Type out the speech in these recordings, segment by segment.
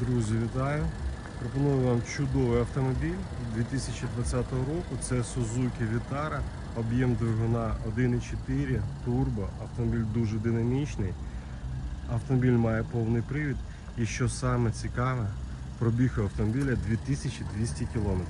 Друзі, вітаю! Пропоную вам чудовий автомобіль 2020 року. Це Suzuki Vitara, об'єм двигуна 1,4 турбо. Автомобіль дуже динамічний. Автомобіль має повний привід. І що саме цікаве, пробіг у автомобіля 2200 км.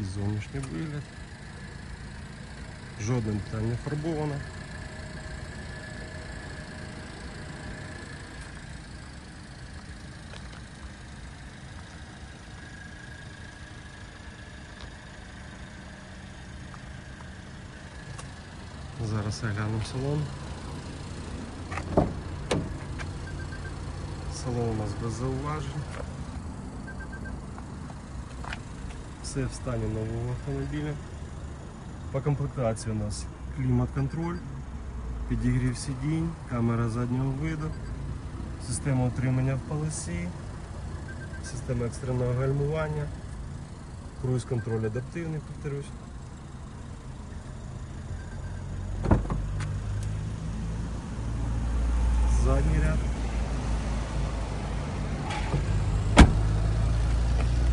Такий зовнішній вигляд. Жодна деталь не фарбована. Зараз оглянемо салон. Салон у нас без зауважень. Все в стані нового автомобіля. По комплектації у нас клімат-контроль, підігрів сидінь, камера заднього виду, система утримання в полосі, система екстреного гальмування, круїз-контроль адаптивний, повторюсь. Задній ряд.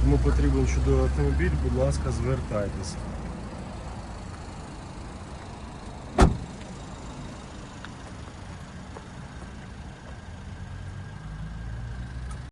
Кому потрібен чудовий автомобіль, будь ласка, звертайтеся.